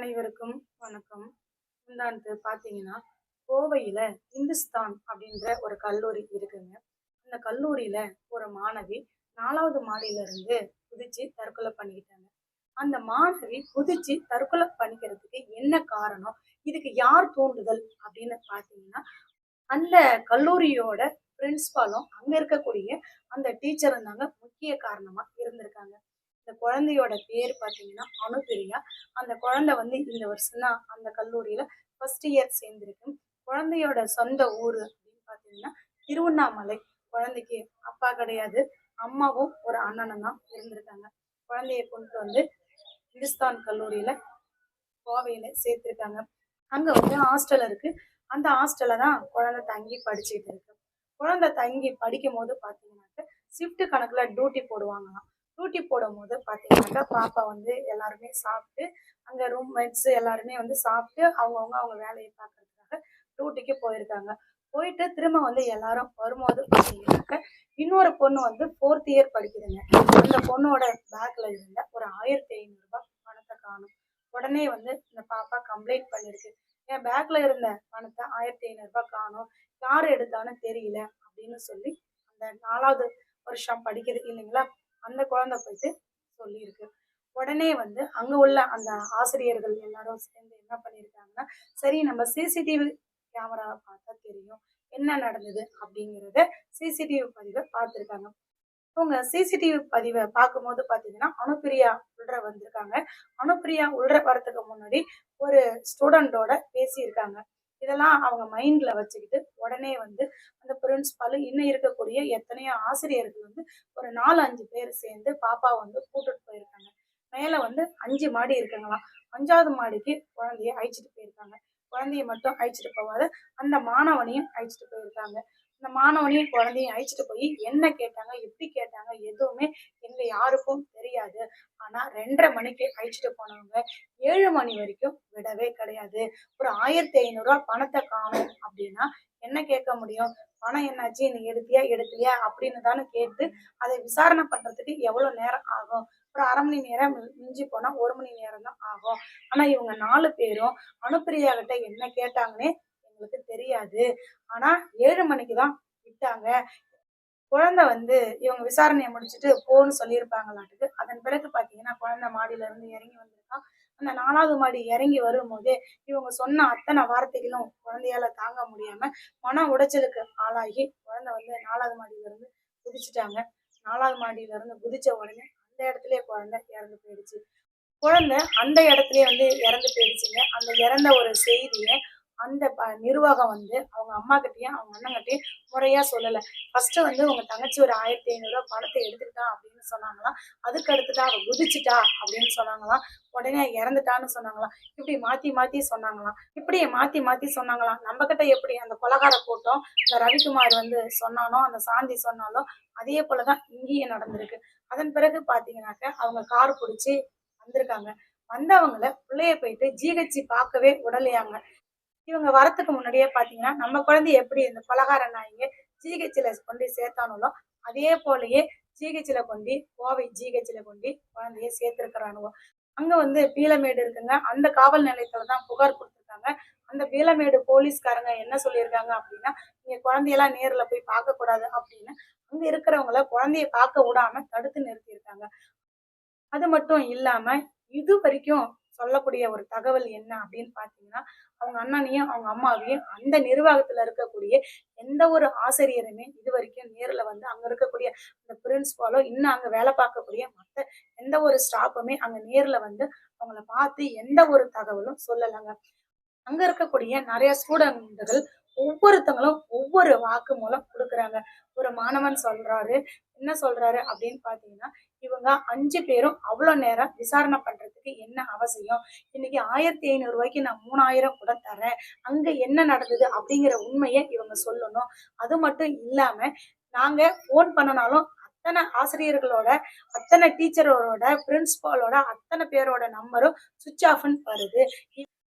அனைவருக்கும் வணக்கம். முந்தானத்து பார்த்தீங்கன்னா கோவையில் இந்துஸ்தான் அப்படின்ற ஒரு கல்லூரி இருக்குங்க. அந்த கல்லூரியில் ஒரு மாணவி நாலாவது மாடியிலிருந்து குதிச்சு தற்கொலை பண்ணிக்கிட்டாங்க. அந்த மாணவி குதிச்சு தற்கொலை பண்ணிக்கிறதுக்கு என்ன காரணம்? இதுக்கு யார் தூண்டுதல் அப்படின்னு பார்த்தீங்கன்னா அந்த கல்லூரியோட பிரின்ஸ்பாலும் அங்கே இருக்கக்கூடிய அந்த டீச்சரும் தாங்க முக்கிய காரணமாக இருந்திருக்காங்க. இந்த குழந்தையோட பேர் பார்த்தீங்கன்னா அனுப்பிரியா அந்த குழந்தை வந்து இந்த வருஷம் தான் அந்த கல்லூரியில் ஃபர்ஸ்ட் இயர் சேர்ந்துருக்கு. குழந்தையோட சொந்த ஊர் அப்படின்னு பார்த்தீங்கன்னா திருவண்ணாமலை. குழந்தைக்கு அப்பா கிடையாது அம்மாவும் ஒரு அண்ணனும் தான் இருந்திருக்காங்க. குழந்தைய கொண்டு வந்து இந்துஸ்தான் கல்லூரியில் கோவையில் சேர்த்துருக்காங்க. அங்கே வந்து ஹாஸ்டல் இருக்குது அந்த ஹாஸ்டலில் தான் குழந்தை தங்கி படிச்சுட்டு இருக்கு. குழந்தை தங்கி படிக்கும் போது பார்த்தீங்கன்னாக்க ஷிஃப்ட் கணக்கில் டியூட்டி போடுவாங்களாம். டியூட்டி போடும்போது பார்த்தீங்கன்னாக்கா பாப்பா வந்து எல்லாருமே சாப்பிட்டு அங்கே ரூம்மேட்ஸ் எல்லாருமே வந்து சாப்பிட்டு அவங்கவுங்க அவங்க வேலையை பார்க்கறதுக்காக டியூட்டிக்கு போயிருக்காங்க. போயிட்டு திரும்ப வந்து எல்லாரும் வரும்போது பார்த்தீங்கன்னாக்க இன்னொரு பொண்ணு வந்து ஃபோர்த் இயர் படிக்குதுங்க. அந்த பொண்ணோட பேக்ல இருந்த ஒரு ஆயிரத்தி ஐநூறுரூபா பணத்தை காணும். உடனே வந்து இந்த பாப்பா கம்ப்ளைண்ட் பண்ணிருக்கு. என் பேக்ல இருந்த பணத்தை ஆயிரத்தி ஐநூறுரூபா காணும். யார் எடுத்தான்னு தெரியல அப்படின்னு சொல்லி அந்த நாலாவது வருஷம் படிக்கிறது இல்லைங்களா? அந்த குழந்தை போயிட்டு சொல்லியிருக்கு. உடனே வந்து அங்க உள்ள அந்த ஆசிரியர்கள் எல்லாரும் சேர்ந்து என்ன பண்ணியிருக்காங்கன்னா சரி நம்ம சிசிடிவி கேமராவை பார்த்தா தெரியும். என்ன நடந்தது அப்படிங்கிறத சிசிடிவி பதிவை பார்த்துருக்காங்க. அவங்க சிசிடிவி பதிவை பார்க்கும்போது பார்த்தீங்கன்னா அனுப்பிரியா உள்ற வந்திருக்காங்க. அனுப்பிரியா உள்ற வரதுக்கு முன்னாடி ஒரு ஸ்டூடெண்டோட பேசியிருக்காங்க. இதெல்லாம் அவங்க மைண்ட்ல வச்சுக்கிட்டு உடனே வந்து அந்த பிரின்ஸ்பால் இன்னும் இருக்கக்கூடிய எத்தனையோ ஆசிரியர்கள் வந்து ஒரு நாலு அஞ்சு பேர் சேர்ந்து பாப்பா வந்து கூட்டிட்டு போயிருக்காங்க. மேலே வந்து அஞ்சு மாடி இருக்குங்களாம். அஞ்சாவது மாடிக்கு குழந்தைய அழைச்சிட்டு போயிருக்காங்க. குழந்தைய மட்டும் அழைச்சிட்டு போகாத அந்த மாணவனையும் அழைச்சிட்டு போயிருக்காங்க. இந்த மாணவனையும் குழந்தையும் அழைச்சிட்டு போய் என்ன கேட்டாங்க எப்படி கேட்டாங்க எதுவுமே எங்க யாருக்கும் தெரியாது. ஆனா ரெண்டரை மணிக்கு அழைச்சிட்டு போனவங்க ஏழு மணி வரைக்கும் விடவே கிடையாது. ஒரு ஆயிரத்தி ஐநூறுரூவா பணத்தை காணும் அப்படின்னா என்ன கேட்க முடியும்? பணம் என்னாச்சு? நீ எடுத்தியா எடுக்கலையா? அப்படின்னு தானே கேட்டு அதை விசாரணை பண்றதுக்கு எவ்வளவு நேரம் ஆகும்? ஒரு அரை மணி நேரம் மிஞ்சி போனா ஒரு மணி நேரம் தான் ஆகும். ஆனா இவங்க நாலு பேரும் அனுப்பிரியா கிட்ட என்ன கேட்டாங்கன்னே அவங்களுக்கு தெரியாது. ஆனா ஏழு மணிக்கு தான் விட்டாங்க. குழந்தை வந்து இவங்க விசாரணையை முடிச்சுட்டு போன்னு சொல்லியிருப்பாங்களாட்டுக்கு. அதன் பிறகு பார்த்தீங்கன்னா குழந்தை மாடியில இருந்து இறங்கி வந்திருக்கான். அந்த நாலாவது மாடி இறங்கி வரும்போதே இவங்க சொன்ன அத்தனை வார்த்தைகளும் குழந்தையால தாங்க முடியாம மன உடைச்சலுக்கு ஆளாகி குழந்தை வந்து நாலாவது மாடியில இருந்து குதிச்சுட்டாங்க. நாலாவது மாடியில இருந்து குதிச்ச உடனே அந்த இடத்துலயே குழந்தை இறந்து போயிடுச்சு. குழந்தை அந்த இடத்துலயே வந்து இறந்து போயிடுச்சுங்க. அந்த இறந்த ஒரு செய்தியை அந்த ப நிர்வாகம் வந்து அவங்க அம்மா கிட்டேயும் அவங்க அண்ணங்கிட்டயும் முறையா சொல்லல. ஃபர்ஸ்ட் வந்து உங்க தங்கச்சி ஒரு ஆயிரத்தி ஐநூறுரூவா பணத்தை எடுத்துக்கிட்டா அப்படின்னு சொன்னாங்களாம். அதுக்கு அடுத்துட்டா அவ குதிச்சுட்டா அப்படின்னு சொன்னாங்களாம். உடனே இறந்துட்டான்னு சொன்னாங்களாம். இப்படி மாத்தி மாத்தி சொன்னாங்களாம். இப்படி மாத்தி மாத்தி சொன்னாங்களாம். நம்ம கிட்ட எப்படி அந்த கொலகார கூட்டம் இந்த ரவிக்குமார் வந்து சொன்னானோ அந்த சாந்தி சொன்னாலோ அதே போலதான் இங்கேயும் நடந்திருக்கு. அதன் பிறகு பாத்தீங்கன்னாக்க அவங்க கார் பிடிச்சி வந்திருக்காங்க. வந்தவங்கள பிள்ளைய போயிட்டு ஜிஹெச்சி பார்க்கவே உடலையாங்க இவங்க வரத்துக்கு முன்னாடியே பாத்தீங்கன்னா நம்ம குழந்தை எப்படி இந்த பலகார நாயங்க ஜிஹெச்ல கொண்டு சேர்த்தானுங்களோ அதே போலயே ஜிஹெச்ல கொண்டு கோவை ஜிஹெச்ல கொண்டு குழந்தைய சேர்த்திருக்கிறானுவோ. அங்க வந்து பீலமேடு இருக்குங்க. அந்த காவல் நிலையத்துல தான் புகார் கொடுத்துருக்காங்க. அந்த பீலமேடு போலீஸ்காரங்க என்ன சொல்லியிருக்காங்க அப்படின்னா நீங்க குழந்தையெல்லாம் நேர்ல போய் பார்க்க கூடாது அப்படின்னு. அங்க இருக்கிறவங்கள குழந்தைய பார்க்க விடாம தடுத்து நிறுத்தியிருக்காங்க. அது மட்டும் இல்லாம இது வரைக்கும் சொல்லக்கூடிய ஒரு தகவல் என்ன அப்படின்னு பாத்தீங்கன்னா அவங்க அண்ணனையும் அவங்க அம்மாவையும் அந்த நிர்வாகத்துல இருக்கக்கூடிய எந்த ஒரு ஆசிரியருமே இது வரைக்கும் நேர்ல வந்து அங்க இருக்கக்கூடிய அந்த பிரின்ஸ்பாலோ இன்னும் அங்க வேலை பார்க்கக்கூடிய மற்ற எந்த ஒரு ஸ்டாஃபுமே அங்க நேர்ல வந்து அவங்கள பார்த்து எந்த ஒரு தகவலும் சொல்லலைங்க. அங்க இருக்கக்கூடிய நிறைய ஸ்டூடெண்ட்கள் ஒவ்வொருத்தங்களும் ஒவ்வொரு வாக்கு மூலம் கொடுக்குறாங்க. ஒரு மாணவன் சொல்றாரு என்ன சொல்றாரு அப்படின்னு பாத்தீங்கன்னா இவங்க அஞ்சு பேரும் அவ்வளோ நேரம் விசாரணை பண்றதுக்கு என்ன அவசியம்? இன்னைக்கு ஆயிரத்தி ஐநூறு ரூபாய்க்கு நான் மூணாயிரம் கூட தரேன் அங்க என்ன நடந்தது அப்படிங்கிற உண்மையை இவங்க சொல்லணும். அது மட்டும் இல்லாம நாங்க போன் பண்ணனாலும் அத்தனை ஆசிரியர்களோட அத்தனை டீச்சரோட பிரின்சிபாலோட அத்தனை பேரோட நம்பரும் சுவிட்ச் ஆஃப்னு வருது.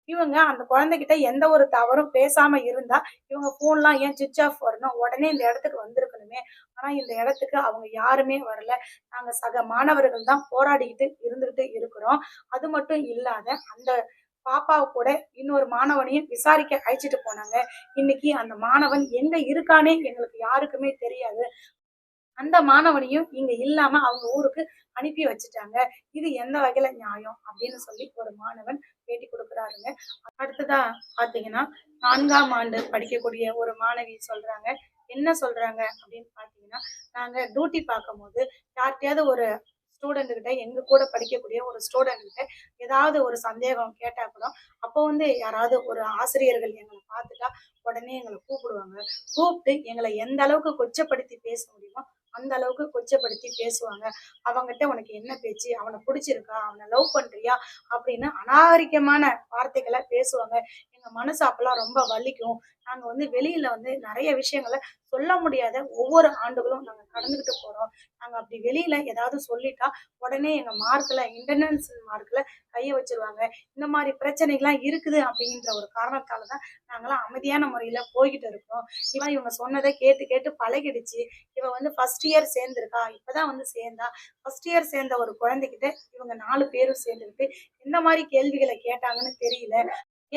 இவங்க அந்த குழந்தைகிட்ட எந்த ஒரு தவறும் பேசாம இருந்தா இவங்க போன்லாம் ஏன் சுவிட்ச் ஆஃப் வரணும்? உடனே இந்த இடத்துக்கு வந்திருக்கணுமே. ஆனா இந்த இடத்துக்கு அவங்க யாருமே வரல. நாங்க சக மாணவர்கள் தான் போராடிக்கிட்டு இருந்துகிட்டு இருக்கிறோம். அது மட்டும் இல்லாத அந்த பாப்பாவை கூட இன்னொரு மாணவனையும் விசாரிக்க அழைச்சிட்டு போனாங்க. இன்னைக்கு அந்த மாணவன் எங்க இருக்கானே எங்களுக்கு யாருக்குமே தெரியாது. அந்த மாணவனையும் இங்க இல்லாம அவங்க ஊருக்கு அனுப்பி வச்சுட்டாங்க. இது எந்த வகையில நியாயம் அப்படின்னு சொல்லி ஒரு மாணவன் பேட்டி கொடுக்குறாருங்க. அடுத்ததா பாத்தீங்கன்னா நான்காம் ஆண்டு படிக்கக்கூடிய ஒரு மாணவி சொல்றாங்க. என்ன சொல்றாங்க அப்படின்னு பாத்தீங்கன்னா நாங்க டியூட்டி பார்க்கும்போது யார்கிட்டயாவது ஒரு ஸ்டூடெண்ட் கிட்ட எங்க கூட படிக்கக்கூடிய ஒரு ஸ்டூடெண்ட் கிட்ட ஏதாவது ஒரு சந்தேகம் கேட்டா கூட அப்போ வந்து யாராவது ஒரு ஆசிரியர்கள் எங்களை பார்த்துட்டா உடனே எங்களை கூப்பிடுவாங்க. கூப்பிட்டு எங்களை எந்த அளவுக்கு கொச்சப்படுத்தி பேச அந்த அளவுக்கு கொச்சப்படுத்தி பேசுவாங்க. அவங்ககிட்ட உனக்கு என்ன பேச்சு? அவனை பிடிச்சிருக்கா? அவனை லவ் பண்றியா? அப்படின்னு அநாகரிகமான வார்த்தைகளை பேசுவாங்க. எங்க மனசு அப்பெல்லாம் ரொம்ப வலிக்கும். நாங்க வந்து வெளியில வந்து நிறைய விஷயங்களை சொல்ல முடியாத ஒவ்வொரு ஆண்டுகளும் நாங்க கடந்துகிட்டு போறோம். நாங்க அப்படி வெளியில ஏதாவது சொல்லிட்டா உடனே எங்க மார்க்ல இன்டர்னல்ஸ் மார்க்ல கைய வச்சிருவாங்க. இந்த மாதிரி பிரச்சனைகள்லாம் இருக்குது அப்படின்ற ஒரு காரணத்தால தான் நாங்களாம் அமைதியான முறையில போய்கிட்டு இருக்கோம் இவன் இவங்க சொன்னதை கேட்டு கேட்டு பழகிடுச்சு. இவ வந்து ஃபர்ஸ்ட் இயர் சேர்ந்திருக்கா. இப்பதான் வந்து சேர்ந்தா. ஃபர்ஸ்ட் இயர் சேர்ந்த ஒரு குழந்தைகிட்ட இவங்க நாலு பேரும் சேர்ந்துக்கிட்டு எந்த மாதிரி கேள்விகளை கேட்டாங்கன்னு தெரியல.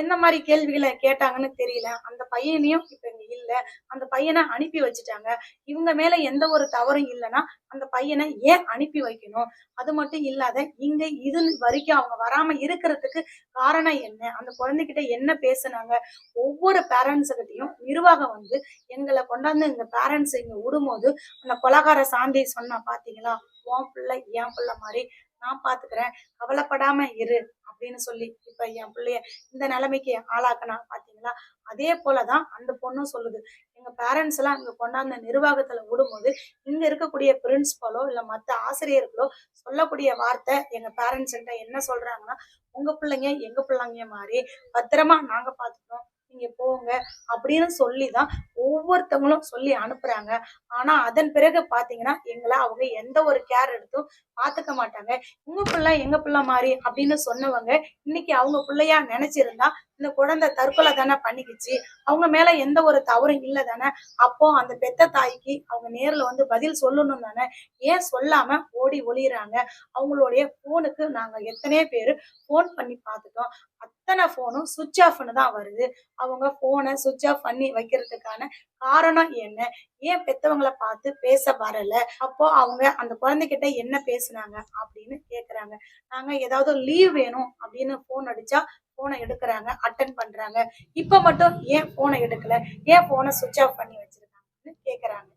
எந்த மாதிரி கேள்விகளை கேட்டாங்கன்னு தெரியல. அந்த பையனையும் இப்ப இங்க இல்ல. அந்த பையனை அனுப்பி வச்சுட்டாங்க. இவங்க மேல எந்த ஒரு தவறும் இல்லைன்னா அந்த பையனை ஏன் அனுப்பி வைக்கணும்? அது மட்டும் இல்லாத இங்க இது வரைக்கும் அவங்க வராம இருக்கிறதுக்கு காரணம் என்ன? அந்த குழந்தைகிட்ட என்ன பேசுனாங்க? ஒவ்வொரு பேரண்ட்ஸுகிட்டையும் நிர்வாகம் வந்து எங்களை கொண்டாந்து எங்க பேரண்ட்ஸ் இங்க விடும்போது அந்த கொலகார சாந்தி சொன்னா பாத்தீங்களா? உன் பிள்ளை என் பிள்ளை மாதிரி நான் பாத்துக்கிறேன். கவலைப்படாம இரு. அப்படின்னு சொல்லி இப்ப என் பிள்ளைய இந்த நிலைமைக்கு ஆளாக்குனா பாத்தீங்களா? அதே போலதான் அந்த பொண்ணும் சொல்லுது. எங்க பேரண்ட்ஸ் எல்லாம் அங்க கொண்டாந்த நிர்வாகத்துல விடும்போது இங்க இருக்கக்கூடிய பிரின்சிபலோ இல்ல மத்த ஆசிரியர்களோ சொல்லக்கூடிய வார்த்தை எங்க பேரண்ட்ஸ் கிட்ட என்ன சொல்றாங்கன்னா உங்க பிள்ளைங்க எங்க பிள்ளைங்க மாதிரி பத்திரமா நாங்க பாத்துக்கிறோம். நீங்க போங்க அப்படின்னு சொல்லிதான் ஒவ்வொருத்தவங்களும் சொல்லி அனுப்புறாங்க. ஆனா அதன் பிறகு பாத்தீங்கன்னா எங்களை அவங்க எந்த ஒரு கேர் எடுத்தும் பாத்துக்க மாட்டாங்க. உங்க பிள்ளை எங்க பிள்ளை மாதிரி அப்படின்னு சொன்னவங்க இன்னைக்கு அவங்க பிள்ளையா நினைச்சிருந்தா இந்த குழந்தை தற்கொலை தானே பண்ணிக்கிச்சு? அவங்க மேல எந்த ஒரு தவறும் இல்லை தானே? அப்போ அந்த பெத்த தாய்க்கு அவங்க நேர்ல வந்து பதில் சொல்லணும் தானே? ஏன் சொல்லாம ஓடி ஒளியிறாங்க? அவங்களுடைய போனுக்கு நாங்க எத்தனையோ பேர் ஃபோன் பண்ணி பார்த்துட்டோம். அத்தனை ஃபோனும் சுவிட்ச் ஆஃப்னு தான் வருது. அவங்க ஃபோனை சுவிட்ச் ஆஃப் பண்ணி வைக்கிறதுக்கான காரணம் என்ன? ஏன் பெத்தவங்களை பார்த்து பேச வரல? அப்போ அவங்க அந்த குழந்தைகிட்ட என்ன பேசுனாங்க அப்படின்னு கேக்குறாங்க. நாங்க ஏதாவது லீவ் வேணும் அப்படின்னு ஃபோன் அடிச்சா போனை எடுக்கிறாங்க அட்டன் பண்றாங்க. இப்ப மட்டும் ஏன் போனை எடுக்கல? ஏன் போனை சுவிட்ச் ஆஃப் பண்ணி வச்சிருக்காங்கன்னு கேக்குறாங்க.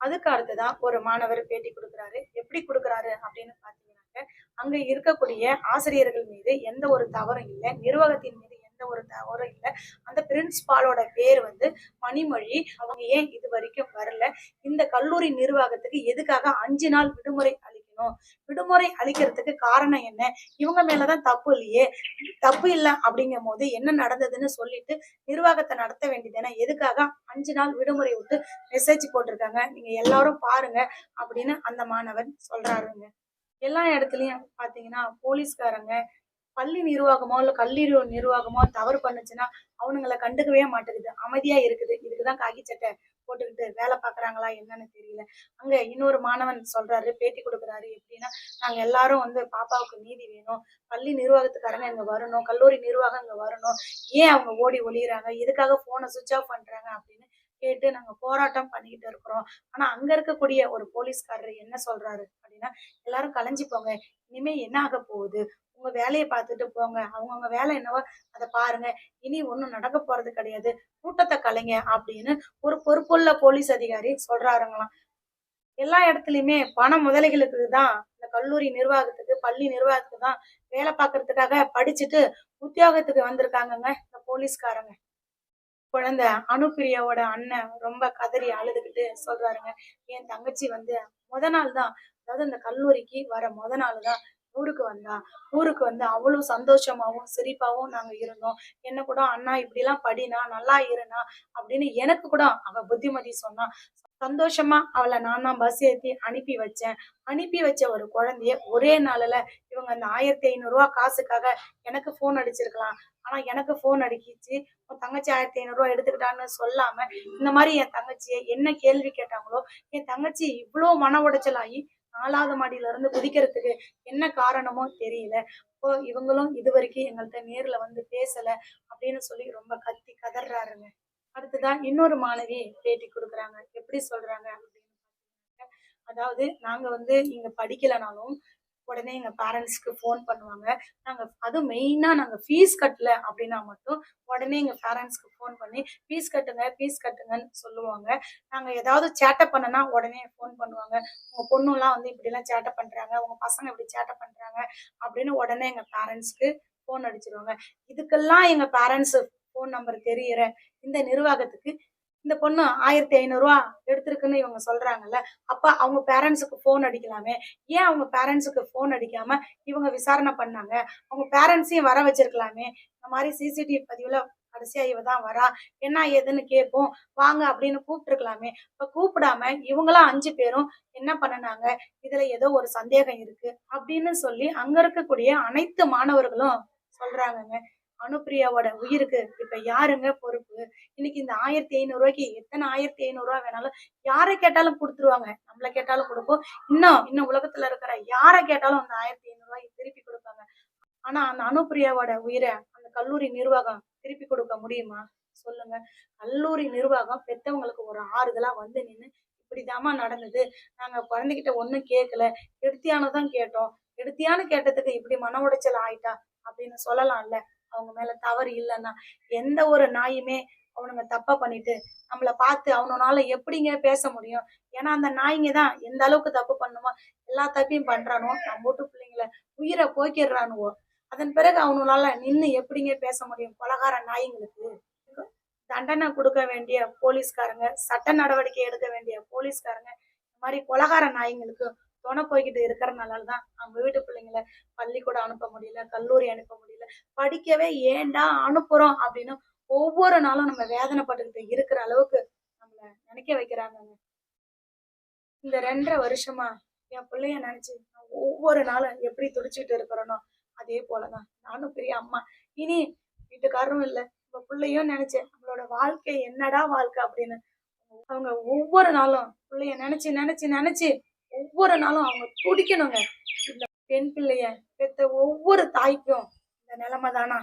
அதுக்கு அடுத்துதான் ஒரு மாணவர் பேட்டி கொடுக்குறாரு. எப்படி கொடுக்குறாரு அப்படின்னு பாத்தீங்கன்னாக்க அங்க இருக்கக்கூடிய ஆசிரியர்கள் மீது எந்த ஒரு தவறும் இல்லை. நிர்வாகத்தின் மீது எந்த ஒரு தவறும் இல்லை. அந்த பிரின்சிபாலோட பேர் வந்து மணிமொழி. அவங்க ஏன் இது வரைக்கும் வரல? இந்த கல்லூரி நிர்வாகத்துக்கு எதுக்காக அஞ்சு நாள் விடுமுறை அளிக்கணும்? விடுமுறை அளிக்கிறதுக்கு காரணம் என்ன? இவங்க மேலதான் தப்பு இல்லையே? தப்பு இல்லை அப்படிங்கும் போது என்ன நடந்ததுன்னு சொல்லிட்டு நிர்வாகத்தை நடத்த வேண்டியதுன்னா எதுக்காக அஞ்சு நாள் விடுமுறை விட்டு மெசேஜ் போட்டிருக்காங்க? நீங்க எல்லாரும் பாருங்க அப்படின்னு அந்த மாணவன் சொல்றாருங்க. எல்லா இடத்துலயும் பாத்தீங்கன்னா போலீஸ்காரங்க பள்ளி நிர்வாகமோ இல்ல கல்லூரி நிர்வாகமோ தவறு பண்ணுச்சுன்னா அவனுங்களை கண்டுக்கவே மாட்டேங்குது. அமைதியா இருக்குது. இதுக்குதான் காக்கி சட்டை போட்டுக்கிட்டு வேலை பாக்குறாங்களா என்னன்னு தெரியல. அங்க இன்னொரு மாணவன் சொல்றாரு பேட்டி கொடுக்குறாரு. எப்படின்னா நாங்க எல்லாரும் வந்து பாப்பாவுக்கு நீதி வேணும். பள்ளி நிர்வாகத்துக்காரங்க இங்க வரணும். கல்லூரி நிர்வாகம் இங்க வரணும். ஏன் அவங்க ஓடி ஒளியிறாங்க? எதுக்காக போனை சுவிட்ச் ஆஃப் பண்றாங்க அப்படின்னு கேட்டு நாங்க போராட்டம் பண்ணிக்கிட்டு இருக்கிறோம். ஆனா அங்க இருக்கக்கூடிய ஒரு போலீஸ்காரர் என்ன சொல்றாரு அப்படின்னா எல்லாரும் கலைஞ்சு போங்க. இனிமே என்ன ஆக போகுது? உங்க வேலையை பார்த்துட்டு போங்க. அவங்கவுங்க வேலை என்னவோ அதை பாருங்க. இனி ஒண்ணும் நடக்க போறது கிடையாது. கூட்டத்தை கலைங்க அப்படின்னு ஒரு பொறுப்புள்ள போலீஸ் அதிகாரி சொல்றாருங்களாம். எல்லா இடத்துலயுமே பண முதலைகளுக்கு தான் இந்த கல்லூரி நிர்வாகத்துக்கு பள்ளி நிர்வாகத்துக்கு தான் வேலை பார்க்கறதுக்காக படிச்சுட்டு உத்தியோகத்துக்கு வந்திருக்காங்கங்க இந்த போலீஸ்காரங்க. குழந்தை அனுப்பிரியாவோட அண்ணன் ரொம்ப கதறி அழுதுகிட்டு சொல்றாருங்க என் தங்கச்சி வந்து முத நாள் தான் அதாவது இந்த கல்லூரிக்கு வர முத நாள் தான் ஊருக்கு வந்தா ஊருக்கு வந்து அவ்வளவு சந்தோஷமாவும் சிரிப்பாவும் நாங்க இருந்தோம். என்ன கூட அண்ணா இப்படி எல்லாம் படினா நல்லா இருனா? அப்படின்னு எனக்கு கூட அவ புத்திமதி சொன்னா. சந்தோஷமா அவளை நான் தான் பஸ் ஏற்றி அனுப்பி வச்சேன். அனுப்பி வச்ச ஒரு குழந்தைய ஒரே நாளில் இவங்க அந்த ஆயிரத்தி ஐநூறுரூவா காசுக்காக எனக்கு ஃபோன் அடிச்சிருக்கலாம். ஆனா எனக்கு ஃபோன் அடிக்கிச்சு. உன் தங்கச்சி ஆயிரத்தி ஐநூறுரூவா எடுத்துக்கிட்டான்னு சொல்லாம இந்த மாதிரி என் தங்கச்சியை என்ன கேள்வி கேட்டாங்களோ என் தங்கச்சி இவ்வளவு மன உடைச்சலாகி நாலாவது மாடியில இருந்து குதிக்கிறதுக்கு என்ன காரணமோ தெரியல. இப்போ இவங்களும் இது வரைக்கும் எங்கள்கிட்ட நேர்ல வந்து பேசல அப்படின்னு சொல்லி ரொம்ப கத்தி கதறாருங்க. அடுத்ததான் இன்னொரு மாணவி பேட்டி கொடுக்குறாங்க. எப்படி சொல்றாங்க அப்படின்னு அதாவது நாங்க வந்து இங்க படிக்கலைனாலும் உடனே எங்க பேரண்ட்ஸ்க்கு ஃபோன் பண்ணுவாங்க. நாங்க அதுவும் மெயினா நாங்க ஃபீஸ் கட்டல அப்படின்னா மட்டும் உடனே எங்க பேரண்ட்ஸ்க்கு ஃபோன் பண்ணி ஃபீஸ் கட்டுங்க ஃபீஸ் கட்டுங்கன்னு சொல்லுவாங்க. நாங்க ஏதாவது சேட்டை பண்ணனா உடனே ஃபோன் பண்ணுவாங்க. உங்க பொண்ணுலாம் வந்து இப்படிலாம் சேட்டை பண்றாங்க. உங்க பசங்க இப்படி சேட்டை பண்றாங்க. அப்படின்னு உடனே எங்க பேரண்ட்ஸ்க்கு ஃபோன் அடிச்சிருவாங்க. இதுக்கெல்லாம் எங்க பேரண்ட்ஸ் ஃபோன் நம்பர் தெரியற இந்த நிர்வாகத்துக்கு இந்த பொண்ணு ஆயிரத்தி ஐநூறுரூவா எடுத்திருக்குன்னு இவங்க சொல்றாங்கல்ல அப்ப அவங்க பேரண்ட்ஸுக்கு ஃபோன் அடிக்கலாமே? ஏன் அவங்க பேரண்ட்ஸுக்கு ஃபோன் அடிக்காம இவங்க விசாரணை பண்ணாங்க? அவங்க பேரண்ட்ஸையும் வர வச்சிருக்கலாமே? இந்த மாதிரி சிசிடிவி பதிவுல கடைசியா இவ தான் வரா. என்ன ஏதுன்னு கேட்போம். வாங்க அப்படின்னு கூப்பிட்டுருக்கலாமே. இப்ப கூப்பிடாம இவங்களாம் அஞ்சு பேரும் என்ன பண்ணுனாங்க? இதுல ஏதோ ஒரு சந்தேகம் இருக்கு அப்படின்னு சொல்லி அங்க இருக்கக்கூடிய அனைத்து மாணவர்களும் சொல்றாங்கங்க. அனுப்பிரியாவோட உயிருக்கு. இப்ப யாருங்க பொறுப்பு? இன்னைக்கு இந்த ஆயிரத்தி ஐநூறு ரூபாய்க்கு எத்தனை ஆயிரத்தி ஐநூறு ரூபாய் வேணாலும் யாரை கேட்டாலும் கொடுத்துருவாங்க. நம்மள கேட்டாலும் கொடுப்போம். இன்னும் இன்னும் உலகத்துல இருக்கிற யாரை கேட்டாலும் அந்த ஆயிரத்தி ஐநூறு ரூபாய் திருப்பி கொடுப்பாங்க. ஆனா அந்த அனுப்பிரியாவோட உயிரை அந்த கல்லூரி நிர்வாகம் திருப்பி கொடுக்க முடியுமா? சொல்லுங்க. கல்லூரி நிர்வாகம் பெத்தவங்களுக்கு ஒரு ஆறுதலா வந்து நின்று இப்படிதாம்மா நடந்தது. நாங்க குழந்தைகிட்ட ஒண்ணும் கேட்கல எடுத்தியானதான் கேட்டோம். எடுத்தியான்னு கேட்டதுக்கு இப்படி மன உடைச்சல் ஆயிட்டா அப்படின்னு சொல்லலாம்ல. அவங்க மேல தவறு இல்லைன்னா எந்த ஒரு நாயுமே அவனுங்க தப்பா பண்ணிட்டு நம்மள பார்த்து அவனால எப்படிங்க பேச முடியும்? ஏன்னா அந்த நாய்ங்க தான் எந்த அளவுக்கு தப்பு பண்ணுமோ எல்லா தப்பையும் பண்றானோ நம்ம வீட்டு பிள்ளைங்கள உயிரை போக்கிடுறானுவோ அதன் பிறகு அவனால நின்னு எப்படிங்க பேச முடியும் கொலகார நாய்ங்களுக்கு? தண்டனை கொடுக்க வேண்டிய போலீஸ்காரங்க சட்ட நடவடிக்கை எடுக்க வேண்டிய போலீஸ்காரங்க இந்த மாதிரி கொலகார நாய்ங்களுக்கு துணை போய்கிட்டு இருக்கிறனால தான் நம்ம வீட்டு பிள்ளைங்கள பள்ளிக்கூடம் அனுப்ப முடியல கல்லூரி அனுப்ப முடியல. படிக்கவே ஏன்டா அனுப்புறோம் அப்படின்னு ஒவ்வொரு நாளும் நம்ம வேதனைப்பட்டுக்கிட்டு இருக்கிற அளவுக்கு நம்மள நினைக்க வைக்கிறாங்க இந்த ரெண்டரை வருஷமா என் பிள்ளைய நினைச்சு நான் ஒவ்வொரு நாளும் எப்படி துடிச்சிட்டு இருக்கிறனோ அதே போலதான் நானும் பெரிய அம்மா. இனி வீட்டுக்காரரும் இல்லை இப்ப பிள்ளையும் நினைச்சேன் நம்மளோட வாழ்க்கை என்னடா வாழ்க்கை அப்படின்னு அவங்க ஒவ்வொரு நாளும் பிள்ளைய நினைச்சு நினைச்சு நினைச்சு ஒவ்வொரு நாளும் அவங்க துடிக்கணுங்க. இந்த பெண் பிள்ளைய பெத்த ஒவ்வொரு தாய்க்கும் இந்த நிலைமை தானா